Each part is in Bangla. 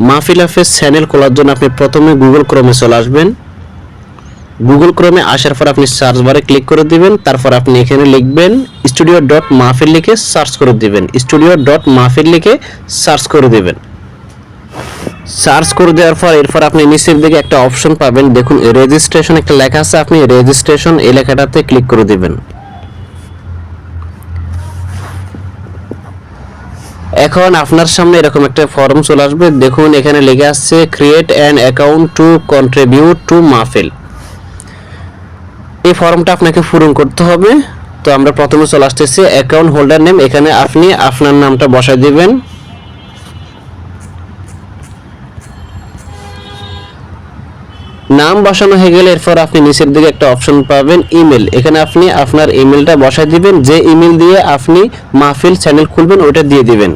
মাহফিল হাফেজ চ্যানেল খোলার জন্য আপনি প্রথমে গুগল ক্রোমে চলে আসবেন। গুগল ক্রোমে আসার পর আপনি সার্চ বারে ক্লিক করে দিবেন, তারপর আপনি এখানে লিখবেন স্টুডিও ডট মাহফিল লিখে সার্চ করে দিবেন। স্টুডিও ডট মাহফিল লিখে সার্চ করে দিবেন। সার্চ করে দেওয়ার পর এরপর আপনি নিচের দিকে একটা অপশন পাবেন। দেখুন রেজিস্ট্রেশন একটা লেখা আছে, আপনি রেজিস্ট্রেশন এই লেখাটাতে ক্লিক করে দিবেন। এখন আপনার সামনে এরকম একটা ফর্ম চলে আসবে। দেখুন, এখানে লেখা আসছে create an account to contribute to Mahfil এই ফর্মটা আপনাকে পূরণ করতে হবে। তো আমরা প্রথমে চলে আসতেছি অ্যাকাউন্ট হোল্ডার নেম এখানে আপনি আপনার নামটা বসায় দিবেন। নাম বসানো হয়ে গেলে এরপর আপনি নিচের দিকে একটা অপশন পাবেন ইমেল এখানে আপনি আপনার ইমেলটা বসায় দিবেন। যে ইমেল দিয়ে আপনি মাহফিল চ্যানেল খুলবেন ওটা দিয়ে দিবেন।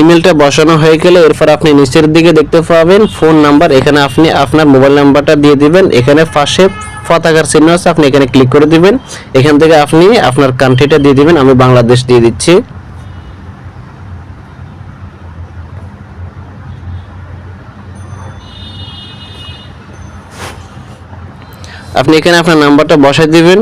ইমেলটা বসানো হয়ে গেলে এরপর আপনি নিচের দিকে দেখতে পাবেন ফোন নাম্বার। এখানে আপনি আপনার মোবাইল নাম্বারটা দিয়ে দিবেন। এখানে পাশে পতাকার চিহ্ন আছে, আপনি এখানে ক্লিক করে দিবেন। এখান থেকে আপনি আপনার কান্ট্রিটা দিয়ে দিবেন, আমি বাংলাদেশ দিয়ে দিচ্ছি। আপনি এখানে আপনার নাম্বারটা বসাই দিবেন।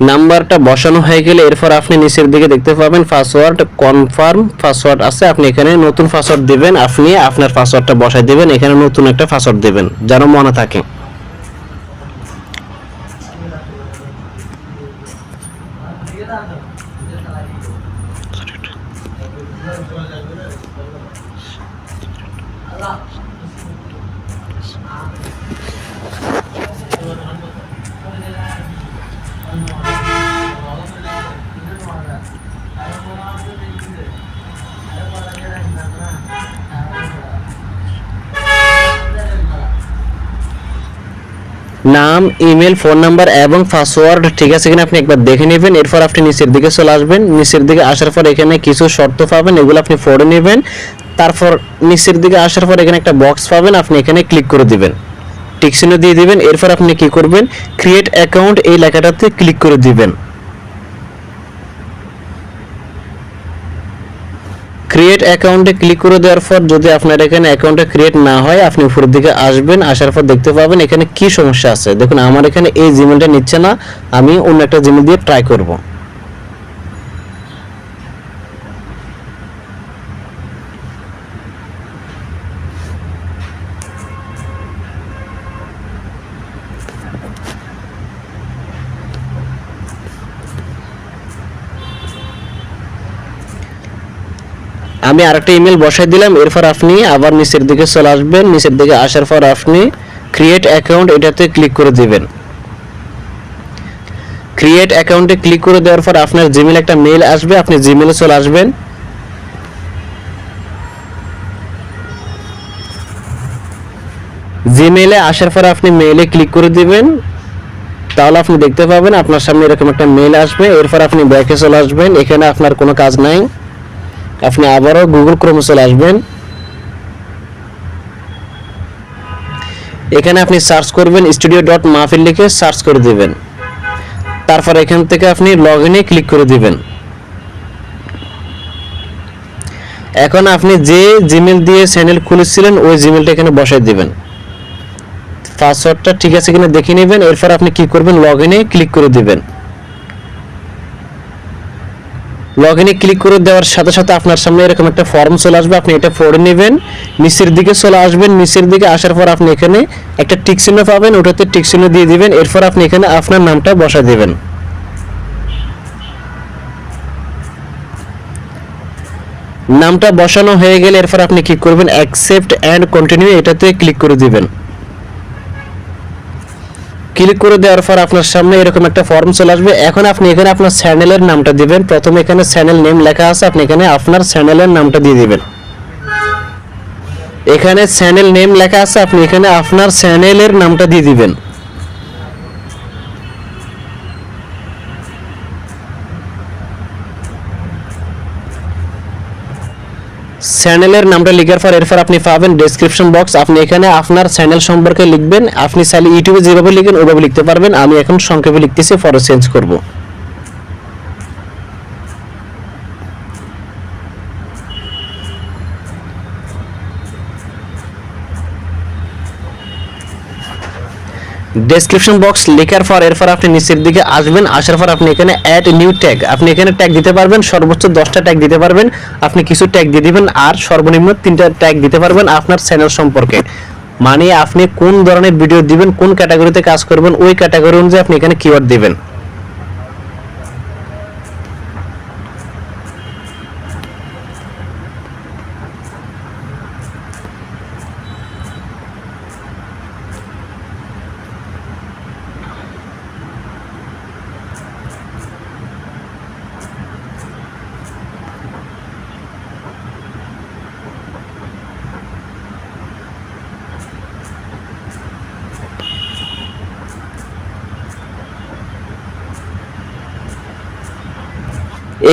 নাম্বারটা বসানো হয়ে গেলে এরপর আপনি নিচের দিকে দেখতে পাবেন পাসওয়ার্ড কনফার্ম পাসওয়ার্ড আছে। আপনি এখানে নতুন পাসওয়ার্ড দেবেন, আপনি আপনার পাসওয়ার্ডটা বসায় দিবেন, এখানে নতুন একটা পাসওয়ার্ড দেবেন, যেন মনে থাকে। নাম ইমেল ফোন নাম্বার এবং পাসওয়ার্ড ঠিক আছে কিনা আপনি একবার দেখে নেবেন। এরপর আপনি নিচের দিকে চলে আসবেন। নিচের দিকে আসার পর এখানে কিছু শর্ত পাবেন, এগুলো আপনি পড়ে নেবেন। তারপর নিচের দিকে আসার পর এখানে একটা বক্স পাবেন, আপনি এখানে ক্লিক করে দিবেন। টিক চিহ্ন দিয়ে দিবেন, এরপর আপনি কি করবেন? ক্রিয়েট অ্যাকাউন্ট এই লেখাটাতে ক্লিক করে দিবেন। ক্রিয়েট অ্যাকাউন্টে ক্লিক করে দেওয়ার পর যদি আপনার এখানে অ্যাকাউন্টটা ক্রিয়েট না হয়, আপনি উপরের দিকে আসবেন, আসার পর দেখতে পাবেন এখানে কি সমস্যা আছে। দেখুন, আমার এখানে এই জিমেলটা নিচ্ছে না, আমি অন্য একটা জিমেল দিয়ে ট্রাই করব। আমি আরেকটা ইমেল বসাই দিলাম, এরপর আপনি আবার নিচের দিকে চলে আসবেন, নিচের দিকে আসার পর আপনি ক্রিয়েট অ্যাকাউন্ট এটাতে ক্লিক করে দিবেন। ক্রিয়েট অ্যাকাউন্টে ক্লিক করে দেওয়ার পর আপনার জিমেল একটা মেল আসবে, আপনি জিমেলে চলে আসবেন। জিমেলে আসার পর আপনি মেইলে ক্লিক করে দিবেন। তাহলে আপনি দেখতে পাবেন আপনার সামনে এরকম একটা মেল আসবে, এরপর আপনি ব্যাকে চলে আসবেন, এখানে আপনার কোনো কাজ নাই। আপনি আবারও গুগল ক্রোমে চলে আসবেন। এখানে আপনি সার্চ করবেন স্টুডিও ডট মাহফিল লিখে সার্চ করে দিবেন। তারপর এখান থেকে আপনি লগ ইনে ক্লিক করে দিবেন। এখন আপনি যে জিমেল দিয়ে চ্যানেল খুলেছিলেন, ওই জিমেলটা এখানে বসাই দিবেন। পাসওয়ার্ডটা ঠিক আছে কিনা দেখে নেবেন, এরপর আপনি কি করবেন লগ ইনে ক্লিক করে দিবেন। লগ ইনে ক্লিক করে দেওয়ার সাথে সাথে আপনার সামনে এরকম একটা ফর্ম চলে আসবে। আপনি এটা পড়ে নেবেন, নিচের দিকে চলে আসবেন, নিচের দিকে আসার পর আপনি এখানে একটা টিক পাবেন, ওটাতে টিক দিয়ে দিবেন, এরপর আপনি এখানে আপনার নামটা বসা দিবেন। নামটা বসানো হয়ে গেলে এরপর আপনি কি করবেন অ্যাকসেপ্ট অ্যান্ড কন্টিনিউ এটাতে ক্লিক করে দিবেন। ক্লিক করে দেওয়ার পর আপনার সামনে এরকম একটা ফর্ম চলে আসবে। এখন আপনি এখানে আপনার চ্যানেলের নামটা দিবেন। প্রথমে এখানে চ্যানেল নেম লেখা আছে, আপনি এখানে আপনার চ্যানেলের নামটা দিয়ে দিবেন। এখানে চ্যানেল নেম লেখা আছে, আপনি এখানে আপনার চ্যানেলের নামটা দিয়ে দিবেন। চ্যানেলের নামটা লিখার পর এরপর আপনি পাবেন ডেসক্রিপশন বক্স আপনি এখানে আপনার চ্যানেল সম্পর্কে লিখবেন। আপনি চাইলে ইউটিউবে যেভাবে লিখেন ওইভাবে লিখতে পারবেন। আমি এখন সংক্ষেপে লিখতেছি, পরে চেঞ্জ করব। ডেসক্রিপশন বক্স লেখার পর, এরপর আপনি নিচের দিকে আসবেন, আসার পর আপনি এখানে অ্যাড নিউ ট্যাগ আপনি এখানে ট্যাগ দিতে পারবেন, সর্বোচ্চ দশটা ট্যাগ দিতে পারবেন। আপনি কিছু ট্যাগ দিয়ে দিবেন আর সর্বনিম্ন তিনটা ট্যাগ দিতে পারবেন আপনার চ্যানেল সম্পর্কে। মানে আপনি কোন ধরনের ভিডিও দিবেন, কোন ক্যাটাগরিতে কাজ করবেন, ওই ক্যাটাগরি অনুযায়ী আপনি এখানে কিওয়ার্ড দিবেন।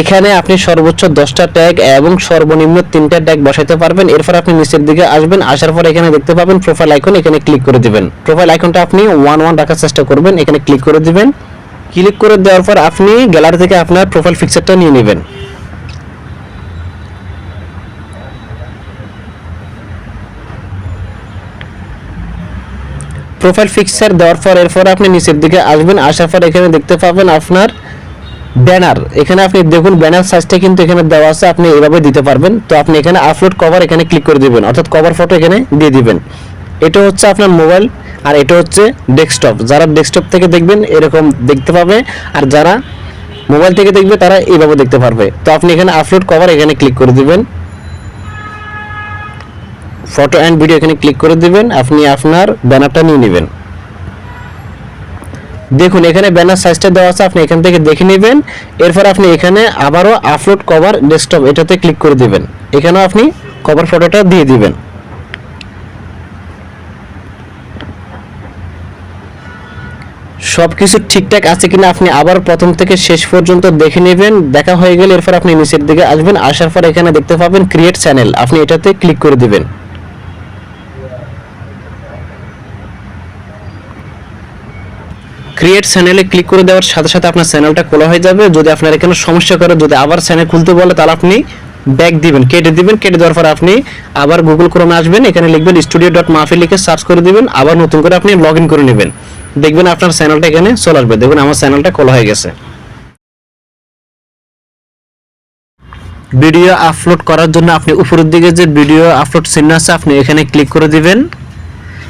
এখানে আপনি সর্বোচ্চ দশটা ট্যাগ এবং সর্বনিম্ন তিনটা ট্যাগ বসাতে পারবেন। এরপর আপনি নিচের দিকে আসবেন। আসার পর এখানে দেখতে পাবেন প্রোফাইল আইকন এখানে ক্লিক করে দিবেন। প্রোফাইল আইকনটা আপনি ওয়ান ওয়ান রাখার চেষ্টা করবেন। এখানে ক্লিক করে দিবেন। ক্লিক করে দেওয়ার পর আপনি গ্যালারি থেকে আপনার প্রোফাইল পিকচারটা নিয়ে নেবেন। প্রোফাইল পিকচার দেওয়ার পর এরপর আপনি নিচের দিকে আসবেন। আসার পর এখানে দেখতে পাবেন আপনার ব্যানার। এখানে আপনি দেখুন, ব্যানার সাইজটা কিন্তু এখানে দেওয়া আছে, আপনি এভাবে দিতে পারবেন। তো আপনি এখানে আপলোড কভার এখানে ক্লিক করে দিবেন, অর্থাৎ কভার ফটো এখানে দিয়ে দিবেন। এটা হচ্ছে আপনার মোবাইল আর এটা হচ্ছে ডেস্কটপ যারা ডেস্কটপ থেকে দেখবেন, এরকম দেখতে পাবে, আর যারা মোবাইল থেকে দেখবে, তারা এইভাবে দেখতে পারবে। তো আপনি এখানে আপলোড কভার এখানে ক্লিক করে দিবেন। ফটো অ্যান্ড ভিডিও এখানে ক্লিক করে দিবেন। আপনি আপনার ব্যানারটা নিয়ে নেবেন। দেখুন, এখানে ব্যানার সাইজটা দেওয়া আছে, আপনি এখান থেকে দেখে নেবেন। এরপর আপনি এখানে আবারও আপলোড কভার ডেস্কটপ এটাতে ক্লিক করে দিবেন। এখানেও আপনি কভার ফটোটা দিয়ে দিবেন। সব কিছু ঠিকঠাক আছে কিনা আপনি আবার প্রথম থেকে শেষ পর্যন্ত দেখে নেবেন। দেখা হয়ে গেলে এরপর আপনি নিচের দিকে আসবেন। আসার পর এখানে দেখতে পাবেন ক্রিয়েট চ্যানেল আপনি এটাতে ক্লিক করে দিবেন। ক্রিয়েট চ্যানেলে ক্লিক করে দেওয়ার সাথে সাথে আপনার চ্যানেলটা খোলা হয়ে যাবে। যদি আপনার এখানে সমস্যা করে, যদি আবার চ্যানেল খুলতে বলে, তাহলে আপনি ব্যাক দিবেন, কেটে দিবেন। কেটে দেওয়ার পর আপনি আবার গুগল ক্রোমে আসবেন, এখানে লিখবেন স্টুডিও ডট মাফি লিখে সার্চ করে দিবেন, আবার নতুন করে আপনি লগ ইন করে নেবেন। দেখবেন আপনার চ্যানেলটা এখানে চলে আসবে দেখুন আমার চ্যানেলটা খোলা হয়ে গেছে। ভিডিও আপলোড করার জন্য আপনি উপরের দিকে যে ভিডিও আপলোড চিহ্ন আছে, আপনি এখানে ক্লিক করে দিবেন।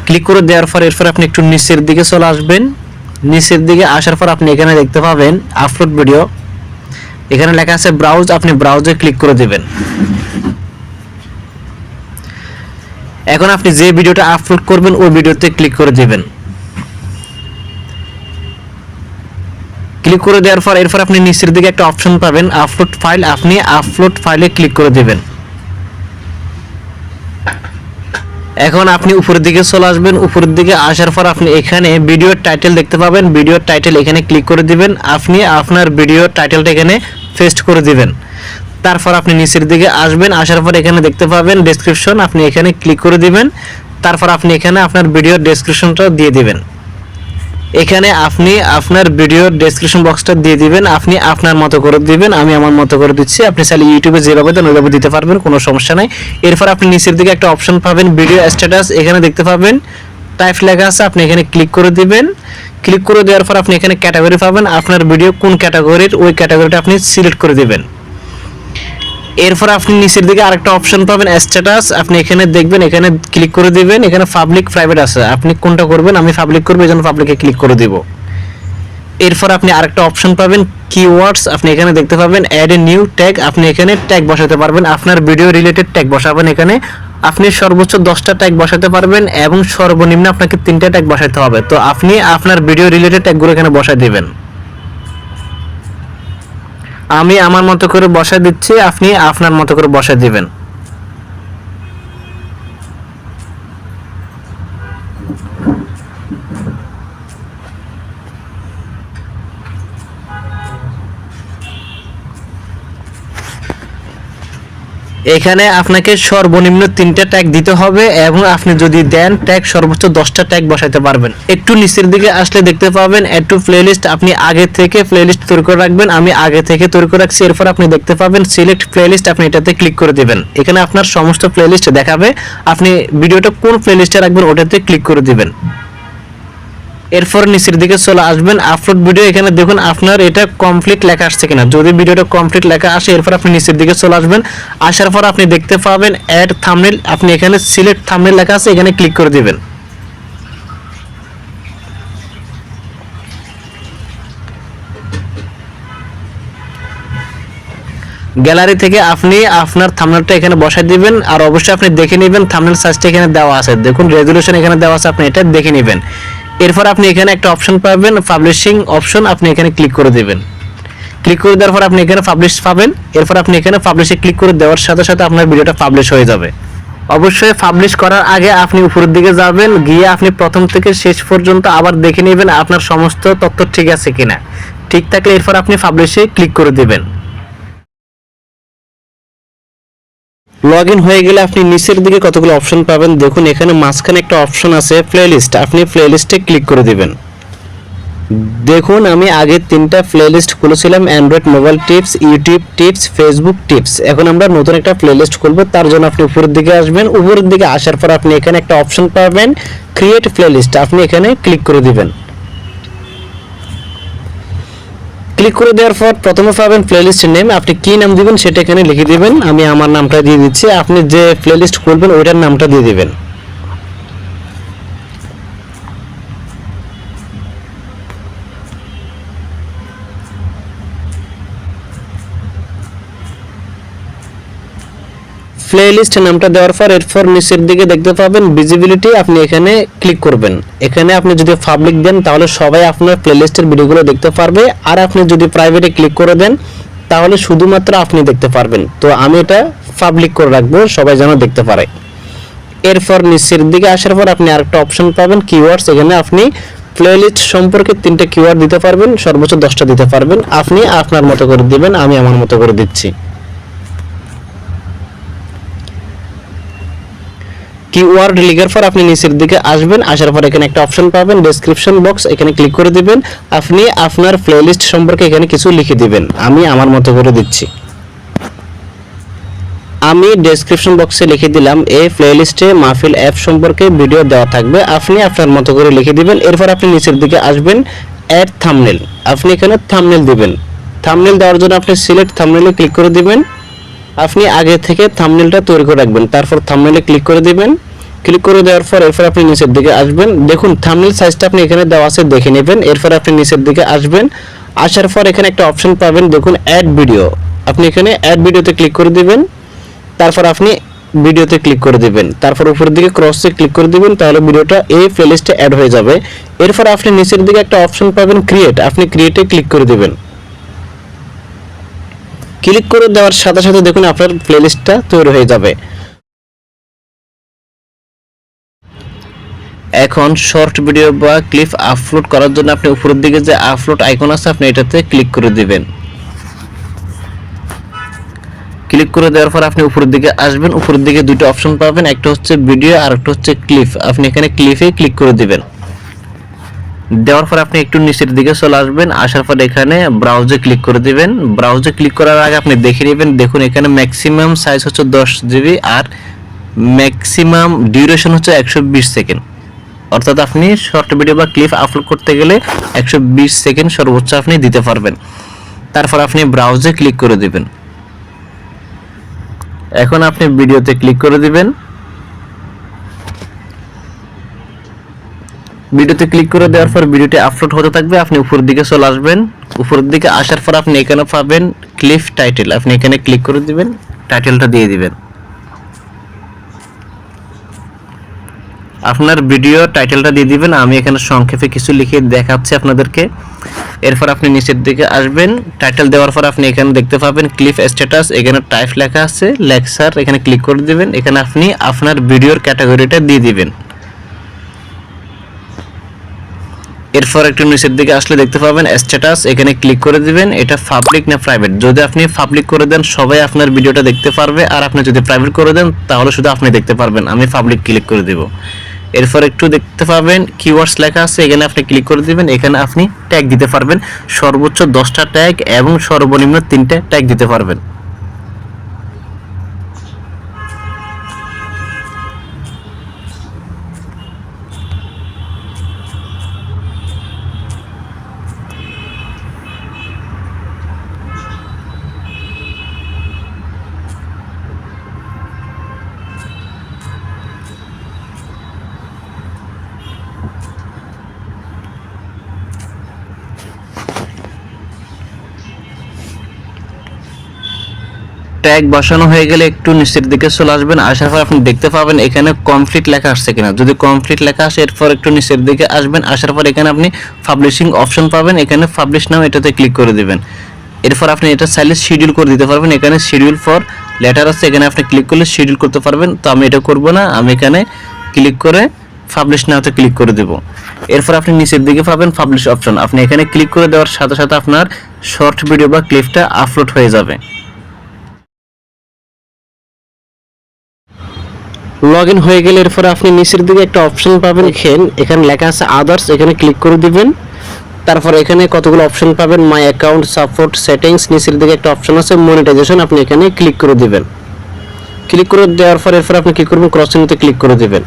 ক্লিক করে দেওয়ার পর, এরপর আপনি একটু নিচের দিকে চলে আসবেন। নিচের দিকে আসার পর আপনি এখানে দেখতে পাবেন আপলোড ভিডিও এখানে লেখা আছে ব্রাউজ আপনি ব্রাউজে ক্লিক করে দিবেন। এখন আপনি যে ভিডিওটা আপলোড করবেন, ওই ভিডিওতে ক্লিক করে দিবেন। ক্লিক করে দেওয়ার পর, এরপর আপনি নিচের দিকে একটা অপশন পাবেন আপলোড ফাইল আপনি আপলোড ফাইলে ক্লিক করে দিবেন। এখন আপনি উপরের দিকে চলে আসবেন, উপরের দিকে আসার পর আপনি এখানে ভিডিওর টাইটেল দেখতে পাবেন। ভিডিওর টাইটেল এখানে ক্লিক করে দিবেন। আপনি আপনার ভিডিওর টাইটেলটা এখানে পেস্ট করে দিবেন। তারপর আপনি নিচের দিকে আসবেন, আসার পর এখানে দেখতে পাবেন ডেসক্রিপশন আপনি এখানে ক্লিক করে দিবেন। তারপর আপনি এখানে আপনার ভিডিওর ডেসক্রিপশনটা দিয়ে দিবেন। এখানে আপনি আপনার ভিডিওর ডেসক্রিপশন বক্সটা দিয়ে দিবেন, আপনি আপনার মতো করে দিবেন, আমি আমার মতো করে দিচ্ছি। আপনি চাইলে ইউটিউবে যেভাবে দেন ওইভাবে দিতে পারবেন, কোনো সমস্যা নাই। এরপর আপনি নিচের দিকে একটা অপশন পাবেন ভিডিও স্ট্যাটাস এখানে দেখতে পাবেন টাইপ লেখা আছে, আপনি এখানে ক্লিক করে দিবেন। ক্লিক করে দেওয়ার পর আপনি এখানে ক্যাটাগরি পাবেন, আপনার ভিডিও কোন ক্যাটাগরির ওই ক্যাটাগরিটা আপনি সিলেক্ট করে দিবেন। এরপর আপনি নিচের দিকে আরেকটা অপশন পাবেন স্ট্যাটাস আপনি এখানে দেখবেন, এখানে ক্লিক করে দিবেন, এখানে পাবলিক প্রাইভেট আছে। আপনি কোনটা করবেন, আমি পাবলিক করব এজন্য পাবলিকে ক্লিক করে দিব। এরপর আপনি আরেকটা অপশন পাবেন কিওয়ার্ডস আপনি এখানে দেখতে পাবেন অ্যাড এ নিউ ট্যাগ আপনি এখানে ট্যাগ বসাতে পারবেন। আপনার ভিডিও রিলেটেড ট্যাগ বসাবেন এখানে। আপনি সর্বোচ্চ দশটা ট্যাগ বসাতে পারবেন এবং সর্বনিম্ন আপনাকে তিনটা ট্যাগ বসাতে হবে। তো আপনি আপনার ভিডিও রিলেটেড ট্যাগগুলো এখানে বসায় দিবেন। আমি আমার মতো করে বসা দিচ্ছি আপনি আপনার মতো করে বসা দিবেন। এখানে আপনাকে সর্বনিম্ন তিনটা ট্যাগ দিতে হবে এবং আপনি যদি দেন ট্যাগ সর্বোচ্চ দশটা ট্যাগ বসাইতে পারবেন। একটু নিচের দিকে আসলে দেখতে পাবেন একটু প্লেলিস্ট আপনি আগে থেকে প্লেলিস্ট তৈরি করে রাখবেন, আমি আগে থেকে তৈরি করে রাখছি, এরপর আপনি দেখতে পাবেন সিলেক্ট প্লেলিস্ট আপনি এটাতে ক্লিক করে দিবেন। এখানে আপনার সমস্ত প্লেলিস্ট দেখাবে, আপনি ভিডিওটা কোন প্লেলিস্টে রাখবেন, ওটাতে ক্লিক করে দিবেন। এরপর নিচের দিকে চলে আসবেন আপলোড ভিডিও এখানে দেখুন আপনার এটা কমপ্লিট লেখা আসছে কিনা। যদি ভিডিওটা কমপ্লিট লেখা আসে, এরপর আপনি নিচের দিকে চলে আসবেন, আসার পর আপনি দেখতে পাবেন অ্যাড থামনেল আপনি এখানে সিলেক্ট থাম্বনেল লেখা আছে, এখানে ক্লিক করে দিবেন। গ্যালারি থেকে আপনি আপনার থাম্বনেলটা এখানে বসাই দিবেন, আর অবশ্যই আপনি দেখে নেবেন থাম্বনেল সাইজটা এখানে দেওয়া আছে। দেখুন রেজলিউশন এখানে দেওয়া আছে, আপনি এটা দেখে নেবেন। এরপর আপনি এখানে একটা অপশন পাবেন পাবলিশিং অপশন আপনি এখানে ক্লিক করে দেবেন। ক্লিক করে দেওয়ার পর আপনি এখানে পাবলিশ পাবেন, এরপর আপনি এখানে পাবলিশে ক্লিক করে দেওয়ার সাথে সাথে আপনার ভিডিওটা পাবলিশ হয়ে যাবে। অবশ্যই পাবলিশ করার আগে আপনি উপরের দিকে যাবেন, গিয়ে আপনি প্রথম থেকে শেষ পর্যন্ত আবার দেখে নেবেন আপনার সমস্ত তথ্য ঠিক আছে কিনা। ঠিক থাকলে এরপর আপনি পাবলিশে ক্লিক করে দেবেন। লগ ইন হয়ে গেলে আপনি নিচের দিকে কতগুলো অপশন পাবেন? দেখুন, এখানে মাঝখানে একটা অপশন আছে প্লেলিস্ট আপনি প্লেলিস্টে ক্লিক করে দিবেন। দেখুন, আমি আগে তিনটা প্লেলিস্ট খুলেছিলাম Android mobile tips YouTube tips Facebook tips এখন আমরা নতুন একটা প্লেলিস্ট খুলবো, তার জন্য আপনি উপরের দিকে আসবেন। উপরের দিকে আসার পর আপনি এখানে একটা অপশন পাবেন ক্রিয়েট প্লেলিস্ট আপনি এখানে ক্লিক করে দিবেন। ক্লিক করে দেওয়ার পর প্রথমে পাবেন প্লেলিস্টের নেম আপনি কি নাম দিবেন সেটা এখানে লিখে দিবেন, আমি আমার নামটা দিয়ে দিচ্ছি, আপনি যে প্লেলিস্ট খুলবেন ওইটার নামটা দিয়ে দিবেন। প্লেলিস্ট নামটা দেওয়ার পর এরপর নিচের দিকে দেখতে পাবেন ভিজিবিলিটি আপনি এখানে ক্লিক করবেন। এখানে আপনি যদি পাবলিক দেন, তাহলে সবাই আপনার প্লেলিস্টের ভিডিওগুলো দেখতে পারবে। আর আপনি যদি প্রাইভেটে ক্লিক করে দেন, তাহলে শুধুমাত্র আপনি দেখতে পারবেন। তো আমি এটা পাবলিক করে রাখব, সবাই যেন দেখতে পারে। এরপর নিচের দিকে আসার পর আপনি আরেকটা অপশন পাবেন কিওয়ার্ডস এখানে আপনি প্লেলিস্ট সম্পর্কে তিনটে কিওয়ার্ড দিতে পারবেন, সর্বোচ্চ দশটা দিতে পারবেন। আপনি আপনার মতো করে দিবেন, আমি আমার মতো করে দিচ্ছি। কিওয়ার্ড লিখার পর আপনি নিচের দিকে আসবেন, আসার পর এখানে একটা অপশন পাবেন ডেসক্রিপশন বক্স এখানে ক্লিক করে দিবেন, আপনি আপনার প্লেলিস্ট সম্পর্কে এখানে কিছু লিখে দিবেন। আমি আমার মতো করে দিচ্ছি। আমি ডেসক্রিপশন বক্সে লিখে দিলাম এই প্লেলিস্টে মাহফিল অ্যাপ সম্পর্কে ভিডিও দেওয়া থাকবে, আপনি আপনার মতো করে লিখে দিবেন, এরপর আপনি নিচের দিকে আসবেন অ্যাড থামনেল আপনি এখানে থামনেল দিবেন। থামনেল দেওয়ার জন্য আপনি সিলেক্ট থামনেলে ক্লিক করে দিবেন। আপনি আগে থেকে থামনেলটা তৈরি করে রাখবেন। তারপর থামনেলে ক্লিক করে দিবেন। ক্লিক করে দেওয়ার পর এরপর আপনি নিচের দিকে আসবেন। দেখুন থামনেল সাইজটা আপনি এখানে দেওয়া আছে, দেখে নেবেন। এরপর আপনি নিচের দিকে আসবেন। আসার পর এখানে একটা অপশন পাবেন, দেখুন অ্যাড ভিডিও আপনি এখানে অ্যাড ভিডিওতে ক্লিক করে দিবেন। তারপর আপনি ভিডিওতে ক্লিক করে দিবেন। তারপর উপরের দিকে ক্রসে ক্লিক করে দিবেন, তাহলে ভিডিওটা এই প্লেলিস্টে অ্যাড হয়ে যাবে। এরপর আপনি নিচের দিকে একটা অপশন পাবেন ক্রিয়েট আপনি ক্রিয়েটে ক্লিক করে দিবেন। ক্লিক করে দেওয়ার সাথে সাথে দেখুন আপনার প্লেলিস্টটা তৈরি হয়ে যাবে। এখন শর্ট ভিডিও বা ক্লিপ আপলোড করার জন্য আপনি উপরের দিকে যে আপলোড আইকন আছে, আপনি এটাতে ক্লিক করে দিবেন। ক্লিক করে দেওয়ার পর আপনি উপরের দিকে আসবেন। উপরের দিকে দুটো অপশন পাবেন, একটা হচ্ছে ভিডিও আর একটা হচ্ছে ক্লিপ আপনি এখানে ক্লিপে ক্লিক করে দিবেন। দেওয়ার পর আপনি একটু নিচের দিকে চলে আসবেন, আসার পর এখানে ব্রাউজে ক্লিক করে দিবেন। ব্রাউজে ক্লিক করার আগে আপনি দেখে নেবেন, দেখুন এখানে ম্যাক্সিমাম সাইজ হচ্ছে দশ জিবি আর ম্যাক্সিমাম ডিউরেশন হচ্ছে একশো বিশ সেকেন্ড অর্থাৎ আপনি শর্ট ভিডিও বা ক্লিপ আপলোড করতে গেলে একশো বিশ সেকেন্ড সর্বোচ্চ আপনি দিতে পারবেন। তারপর আপনি ব্রাউজে ক্লিক করে দিবেন। এখন আপনি ভিডিওতে ক্লিক করে দিবেন। ভিডিওতে ক্লিক করে দেওয়ার পর ভিডিওটি আপলোড হতে থাকবে, আপনি উপরের দিকে চলে আসবেন। উপরের দিকে আসার পর আপনি এখানে পাবেন ক্লিপ টাইটেল আপনি এখানে ক্লিক করে দিবেন টাইটেলটা দিয়ে দিবেন। আপনার ভিডিও টাইটেলটা দিয়ে দিবেন, আমি এখানে সংক্ষেপে কিছু লিখে দেখাচ্ছি আপনাদেরকে। এরপর আপনি নিচের দিকে আসবেন টাইটেল দেওয়ার পর আপনি এখানে দেখতে পাবেন ক্লিপ স্ট্যাটাস এখানে টাইপ লেখা আছে লেকচার এখানে ক্লিক করে দিবেন, এখানে আপনি আপনার ভিডিওর ক্যাটাগরিটা দিয়ে দিবেন। এরপর একটু নিচের দিকে আসলে দেখতে পাবেন স্ট্যাটাস এখানে ক্লিক করে দিবেন, এটা পাবলিক না প্রাইভেট যদি আপনি পাবলিক করে দেন, সবাই আপনার ভিডিওটা দেখতে পারবে, আর আপনি যদি প্রাইভেট করে দেন, তাহলে শুধু আপনি দেখতে পারবেন, আমি পাবলিক ক্লিক করে দিব। এরপর একটু দেখতে পাবেন কিওয়ার্ডস লেখা আছে, এখানে আপনি ক্লিক করে দিবেন, এখানে আপনি ট্যাগ দিতে পারবেন। সর্বোচ্চ দশটা ট্যাগ এবং সর্বনিম্ন তিনটা ট্যাগ দিতে পারবেন। ট্যাগ বসানো হয়ে গেলে একটু নিচের দিকে চলে আসবেন, আসার পর আপনি দেখতে পাবেন এখানে কমপ্লিট লেখা আসছে কিনা। যদি কমপ্লিট লেখা আসে, এরপর একটু নিচের দিকে আসবেন, আসার পর এখানে আপনি পাবলিশিং অপশন পাবেন, এখানে পাবলিশ নাও, এটাতে ক্লিক করে দিবেন। এরপর আপনি এটা চাইলে শিডিউল করে দিতে পারবেন, এখানে শিডিউল ফর লেটার আছে, এখানে আপনি ক্লিক করলে শিডিউল করতে পারবেন। তো আমি এটা করব না, আমি এখানে ক্লিক করে পাবলিশ নাওতে ক্লিক করে দেব। এরপর আপনি নিচের দিকে পাবেন পাবলিশ অপশন আপনি এখানে ক্লিক করে দেওয়ার সাথে সাথে আপনার শর্ট ভিডিও বা ক্লিপটা আপলোড হয়ে যাবে। লগ ইন হয়ে গেলে এরপরে আপনি নিচের দিকে একটা অপশন পাবেন। এখানে এখানে লেখা আছে আদার্স এখানে ক্লিক করে দিবেন। তারপর এখানে কতগুলো অপশন পাবেন? মাই অ্যাকাউন্ট সাপোর্ট সেটিংস নিচের দিকে একটা অপশন আছে মনিটাইজেশন আপনি এখানে ক্লিক করে দিবেন। ক্লিক করে দেওয়ার পর এরপর আপনি কি করবেন? ক্রসিংতে ক্লিক করে দিবেন।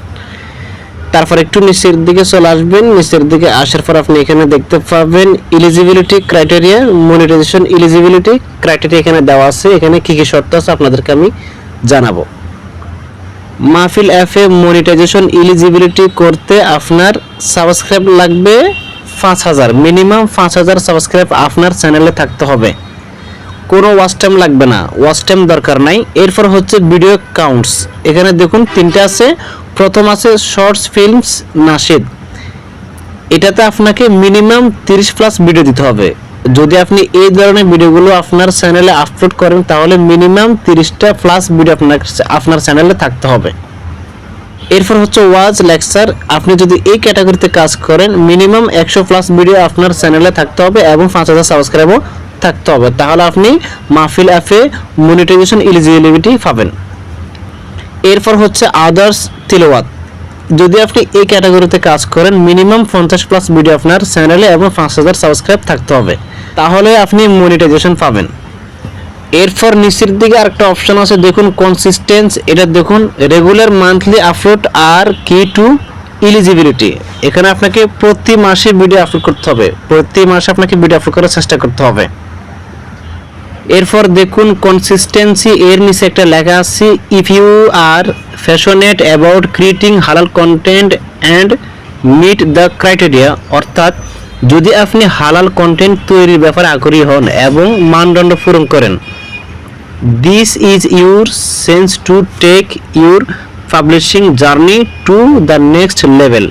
তারপর একটু নিচের দিকে চলে আসবেন। নিচের দিকে আসার পর আপনি এখানে দেখতে পাবেন eligibility criteria monetisation eligibility criteria এখানে দেওয়া আছে। এখানে কি কি শর্ত আছে আপনাদেরকে আমি জানাব। মাহফিল অ্যাপে মনিটাইজেশন এলিজিবিলিটি করতে আপনার সাবস্ক্রাইব লাগবে পাঁচ হাজার মিনিমাম পাঁচ হাজার সাবস্ক্রাইব আপনার চ্যানেলে থাকতে হবে। কোনো ওয়াচ টাইম লাগবে না ওয়াচ টাইম দরকার নাই। এরপর হচ্ছে ভিডিও কাউন্টস এখানে দেখুন, তিনটে আছে। প্রথম আছে শর্টস ফিল্মস নাশিদ এটাতে আপনাকে মিনিমাম তিরিশ প্লাস ভিডিও দিতে হবে। যদি আপনি এই ধরনের ভিডিওগুলো আপনার চ্যানেলে আপলোড করেন, তাহলে মিনিমাম তিরিশটা প্লাস ভিডিও আপনার আপনার চ্যানেলে থাকতে হবে। এরপর হচ্ছে ওয়াজ লেকচার আপনি যদি এই ক্যাটাগরিতে কাজ করেন মিনিমাম একশো প্লাস ভিডিও আপনার চ্যানেলে থাকতে হবে এবং পাঁচ হাজার সাবস্ক্রাইবও থাকতে হবে। তাহলে আপনি মাহফিল অ্যাপে মনিটাইজেশন এলিজিবিলিটি পাবেন। এরপর হচ্ছে আদার্স তিলওয়াত যদি আপনি এই ক্যাটাগরিতে কাজ করেন মিনিমাম পঞ্চাশ প্লাস ভিডিও আপনার চ্যানেলে এবং পাঁচ হাজার সাবস্ক্রাইব থাকতে হবে। তাহলে আপনি মনিটাইজেশন পাবেন। এরপর নিচের দিকে আরেকটা অপশন আছে, দেখুন কনসিস্টেন্স এটা দেখুন রেগুলার মান্থলি আপলোড আর কি টু ইলিজিবিলিটি এখানে আপনাকে প্রতি মাসে ভিডিও আপলোড করতে হবে। প্রতি মাসে আপনাকে ভিডিও আপলোড করার চেষ্টা করতে হবে। এরপর দেখুন কনসিস্টেন্সি এর নিচে একটা লেখা আছে if you are passionate about creating halal content and meet the criteria অর্থাৎ যদি আপনি হালাল কন্টেন্ট তৈরির ব্যাপারে আগ্রহী হন এবং মানদণ্ড পূরণ করেন this is your chance to take your publishing journey to the next level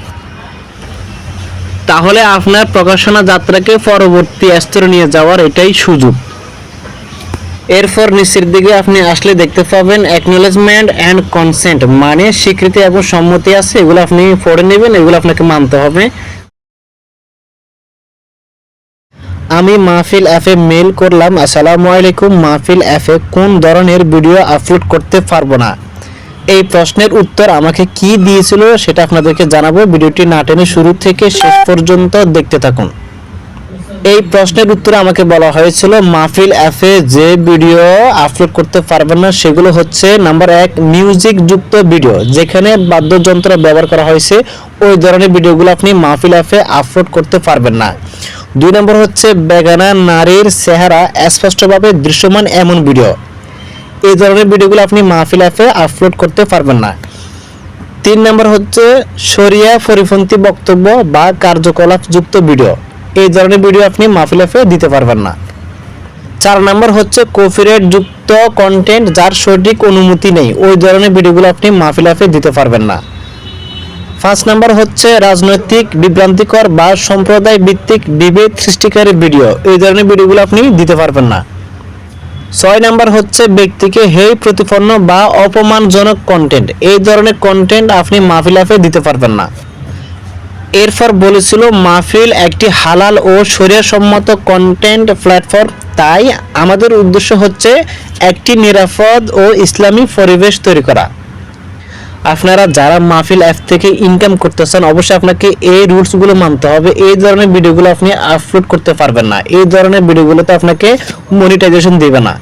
তাহলে আপনার প্রকাশনা যাত্রাকে পরবর্তী স্তরে নিয়ে যাওয়ার এটাই সুযোগ। এরপর নিচের দিকে আপনি আসলে দেখতে পাবেন অ্যাকনোলেজমেন্ট অ্যান্ড কনসেন্ট মানে স্বীকৃতি এবং সম্মতি আছে, এগুলো আপনি পড়ে নেবেন, এগুলো আপনাকে মানতে হবে। আমি মাহফিল অ্যাপে মেল করলাম, আসসালামু আলাইকুম, মাহফিল অ্যাপে কোন ধরনের ভিডিও আপলোড করতে পারব না? এই প্রশ্নের উত্তর আমাকে কি দিয়েছিল সেটা আপনাদেরকে জানাব। ভিডিওটি না টেনে শুরু থেকে শেষ পর্যন্ত দেখতে থাকুন। এই প্রশ্নের উত্তরে আমাকে বলা হয়েছিল, মাহফিল অ্যাপে যে ভিডিও আপলোড করতে পারবেন না, সেগুলো হচ্ছে নাম্বার এক মিউজিক যুক্ত ভিডিও যেখানে বাদ্যযন্ত্র ব্যবহার করা হয়েছে। ওই ধরনের ভিডিওগুলো আপনি মাহফিল অ্যাপে আপলোড করতে পারবেন না। দুই নম্বর হচ্ছে বেগানা নারীর চেহারা স্পষ্টভাবে দৃশ্যমান এমন ভিডিও। এই ধরনের ভিডিওগুলো আপনি মাহফিল অ্যাপে আপলোড করতে পারবেন না। তিন নম্বর হচ্ছে শরিয়া পরিপন্থী বক্তব্য বা কার্যকলাপ যুক্ত ভিডিও। এই ধরনের ভিডিও আপনি মাহফিল অ্যাপে দিতে পারবেন না। চার নম্বর হচ্ছে কপিরাইট যুক্ত কন্টেন্ট যার সঠিক অনুমতি নেই। ওই ধরনের ভিডিওগুলো আপনি মাহফিল অ্যাপে দিতে পারবেন না। পাঁচ নম্বর হচ্ছে রাজনৈতিক, বিভ্রান্তিকর বা সম্প্রদায় ভিত্তিক বিভেদ সৃষ্টিকারী ভিডিও। এই ধরনের ভিডিওগুলো আপনি দিতে পারবেন না। ছয় নাম্বার হচ্ছে ব্যক্তিকে হেই প্রতিপন্ন বা অপমানজনক কন্টেন্ট এই ধরনের কন্টেন্ট আপনি মাহফিল অ্যাপে দিতে পারবেন না। এরপর বলেছিল, মাহফিল একটি হালাল ও সম্মত কন্টেন্ট প্ল্যাটফর্ম তাই আমাদের উদ্দেশ্য হচ্ছে একটি নিরাপদ ও ইসলামী পরিবেশ তৈরি করা। আপনারা যারা মাহফিল অ্যাপ থেকে ইনকাম করতেছেন, অবশ্যই আপনাকে এই রুলসগুলো মানতে হবে। এই ধরনের ভিডিওগুলো আপনি আপলোড করতে পারবেন না। এই ধরনের ভিডিওগুলোতে আপনাকে মনিটাইজেশন দেবে না।